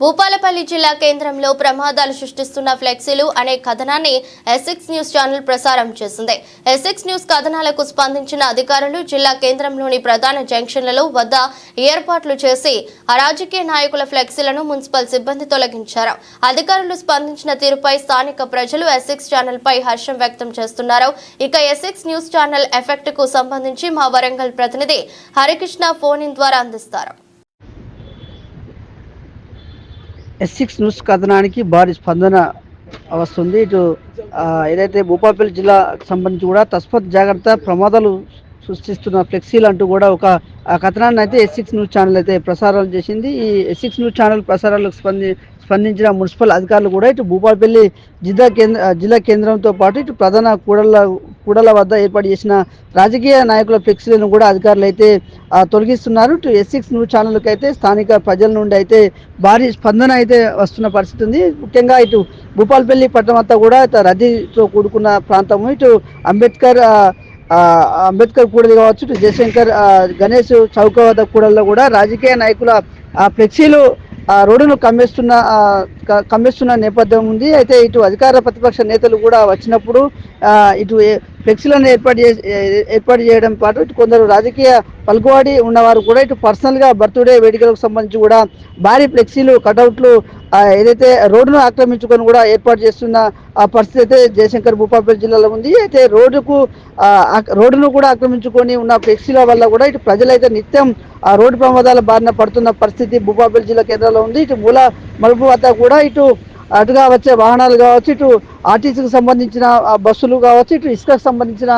భూపాలపల్లి జిల్లా కేంద్రంలో ప్రమాదాలు సృష్టిస్తున్న ఫ్లెక్సీలు అనే కథనాన్ని ఎస్ఎక్స్ న్యూస్ ఛానల్ ప్రసారం చేసింది. ఎస్ఎక్స్ న్యూస్ కథనాలకు స్పందించిన అధికారులు జిల్లా కేంద్రంలోని ప్రధాన జంక్షన్లలో వద్ద ఏర్పాట్లు చేసి అరాజకీయ నాయకుల ఫ్లెక్సీలను మున్సిపల్ సిబ్బంది తొలగించారు. అధికారులు స్పందించిన తీరుపై స్థానిక ప్రజలు ఎస్ఎక్స్ ఛానల్ పై హర్షం వ్యక్తం చేస్తున్నారు. ఇక ఎస్ఎక్స్ న్యూస్ ఛానల్ ఎఫెక్ట్కు సంబంధించి మా వరంగల్ ప్రతినిధి హరికృష్ణ ఫోన్ ఇన్ ద్వారా అందిస్తారు. ఎస్ సిక్స్ న్యూస్ కథనానికి భారీ స్పందన వస్తుంది. ఇటు ఏదైతే భూపాలపల్లి జిల్లాకు సంబంధించి కూడా తస్పత్ జాగ్రత్త ప్రమాదాలు సృష్టిస్తున్న ఫ్లెక్సీలు అంటూ కూడా ఒక ఆ కథనాన్ని అయితే ఎస్ సిక్స్ న్యూస్ ఛానల్ అయితే ప్రసారాలు చేసింది. ఈ ఎస్ సిక్స్ న్యూస్ ఛానల్ ప్రసారాలకు స్పంది స్పందించిన మున్సిపల్ అధికారులు కూడా ఇటు భూపాలపల్లి జిల్లా కేంద్ర జిల్లా కేంద్రంతో పాటు ఇటు ప్రధాన కూడళ్ళ కూడల వద్ద ఏర్పాటు చేసిన రాజకీయ నాయకుల ఫ్లెక్సీలను కూడా అధికారులు అయితే తొలగిస్తున్నారు. ఇటు ఎస్ సిక్స్ న్యూస్ ఛానళ్ళకి అయితే స్థానిక ప్రజల నుండి అయితే భారీ స్పందన అయితే వస్తున్న పరిస్థితి ఉంది. ముఖ్యంగా ఇటు భూపాల్పల్లి పట్టణం అంతా కూడా ఇటు రద్దీతో కూడుకున్న ప్రాంతము ఇటు అంబేద్కర్ అంబేద్కర్ కూడలి కావచ్చు ఇటు జయశంకర్ గణేష్ చౌక వద్ద కూడల్లో కూడా రాజకీయ నాయకుల ఫ్లెక్సీలు రోడ్డును కమ్మేస్తున్న కమ్మేస్తున్న నేపథ్యం ఉంది. అయితే ఇటు అధికార ప్రతిపక్ష నేతలు కూడా వచ్చినప్పుడు ఇటు ఫ్లెక్సీలను ఏర్పాటు చేసి ఏర్పాటు చేయడం పాటు ఇటు కొందరు రాజకీయ పలుకువాడి ఉన్నవారు కూడా ఇటు పర్సనల్గా బర్త్డే వేడుకలకు సంబంధించి కూడా భారీ ఫ్లెక్సీలు కటౌట్లు ఏదైతే రోడ్డును ఆక్రమించుకొని కూడా ఏర్పాటు చేస్తున్న ఆ పరిస్థితి అయితే జయశంకర్ భూపాలపల్లి జిల్లాలో ఉంది. అయితే రోడ్డుకు రోడ్డును కూడా ఆక్రమించుకొని ఉన్న ఫ్లెక్సీల వల్ల కూడా ఇటు ప్రజలైతే నిత్యం ఆ రోడ్డు ప్రమాదాల బారిన పడుతున్న పరిస్థితి భూపాలపల్లి జిల్లా కేంద్రంలో ఉంది. ఇటు మూల మలుపు వద్ద కూడా ఇటు అటుగా వచ్చే వాహనాలు కావచ్చు ఇటు ఆర్టీసీకి సంబంధించిన ఆ బస్సులు కావచ్చు ఇటు ఇసుకకు సంబంధించిన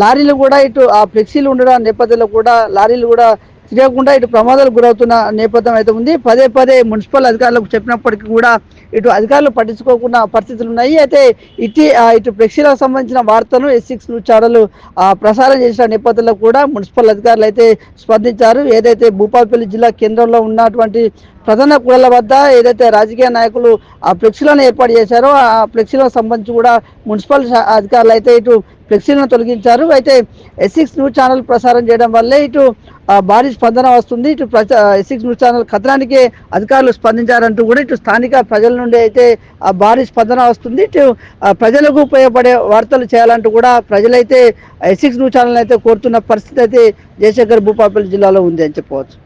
లారీలు కూడా ఇటు ఆ ఫ్లెక్సీలు ఉండడం నేపథ్యంలో కూడా లారీలు కూడా తిరగకుండా ఇటు ప్రమాదాలు గురవుతున్న నేపథ్యం అయితే ఉంది. పదే పదే మున్సిపల్ అధికారులకు చెప్పినప్పటికీ కూడా ఇటు అధికారులు పట్టించుకోకుండా పరిస్థితులు ఉన్నాయి. అయితే ఇటు ఇటు ఫ్లెక్సీలకు సంబంధించిన వార్తను ఎస్ సిక్స్ న్యూస్ ఛానల్ ఆ, ప్రసారం చేసిన నేపథ్యంలో కూడా మున్సిపల్ అధికారులు అయితే స్పందించారు. ఏదైతే భూపాలపల్లి జిల్లా కేంద్రంలో ఉన్నటువంటి ప్రధాన కూడల వద్ద ఏదైతే రాజకీయ నాయకులు ఆ ఫ్లెక్సీలను ఏర్పాటు చేశారో ఆ ఫ్లెక్సీలకు సంబంధించి కూడా మున్సిపల్ అధికారులు అయితే ఇటు ఫ్లెక్సీలను తొలగించారు. అయితే ఎస్సిక్స్ న్యూస్ ఛానల్ ప్రసారం చేయడం వల్లే ఇటు ఆ, భారీ స్పందన వస్తుంది. ఇటు ఎస్సిక్స్ న్యూస్ ఛానల్ కథనానికి అధికారులు స్పందించారంటూ కూడా ఇటు స్థానిక ప్రజల నుండి అయితే ఆ భారీ స్పందన వస్తుంది. ఇటు ప్రజలకు ఉపయోగపడే వార్తలు చేయాలంటూ కూడా ప్రజలైతే ఎస్సిక్స్ న్యూస్ ఛానల్ అయితే కోరుతున్న పరిస్థితి అయితే జయశంకర్ భూపాలపల్లి జిల్లాలో ఉంది అని చెప్పవచ్చు.